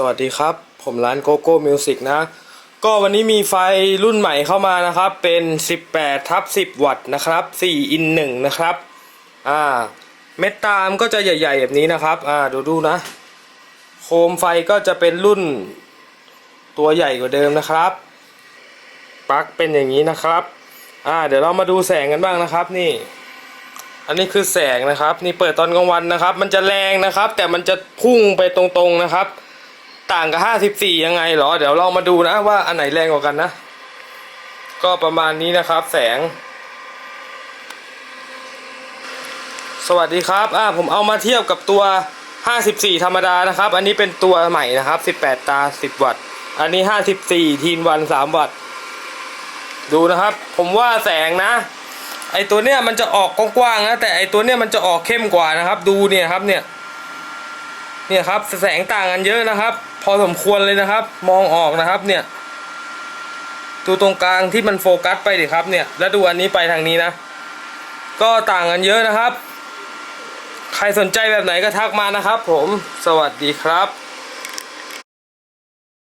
สวัสดีครับ ผมร้านโกโก้มิวสิกนะ ก็วันนี้มีไฟรุ่นใหม่เข้ามานะครับ เป็น 18ทับ10 วัตต์นะครับ 4 อิน 1 นะครับ อ่า เม็ดตามก็จะใหญ่ ๆ แบบนี้นะครับ อ่า ดูดูนะ โคมไฟก็จะเป็นรุ่น ตัวใหญ่กว่าเดิมนะครับ ปลั๊กเป็นอย่างนี้นะครับ อ่า เดี๋ยวเรามาดูแสงกันบ้างนะครับ นี่ อันนี้คือแสงนะครับ นี่เปิดตอนกลางวันนะครับ มันจะแรงนะครับ แต่มันจะพุ่งไปตรงๆนะครับ ต่างกับ54ยังไงหรอ เดี๋ยวเรามาดูนะว่าอันไหนแรงกว่ากันนะ ก็ประมาณนี้นะครับ แสง สวัสดีครับ อ่าผมเอามาเทียบกับตัว54ธรรมดานะครับ อันนี้เป็นตัวใหม่นะครับ18ตา10วัตต์ อันนี้54ทีนวัน3วัตต์ ดูนะครับ ผมว่าแสงนะ ไอตัวเนี้ยมันจะออกกว้างๆนะ แต่ไอตัวเนี้ยมันจะออกเข้มกว่านะครับ ดูเนี่ยครับเนี่ยเนี่ยครับแสงต่างกันเยอะนะครับ อสมควรเลยนะครับ มองออกนะครับเนี่ย ดูตรงกลางที่มันโฟกัสไปดิครับเนี่ย แล้วดูอันนี้ไปทางนี้นะ ก็ต่างกันเยอะนะครับ ใครสนใจแบบไหนก็ทักมานะครับ ผม สวัสดีครับ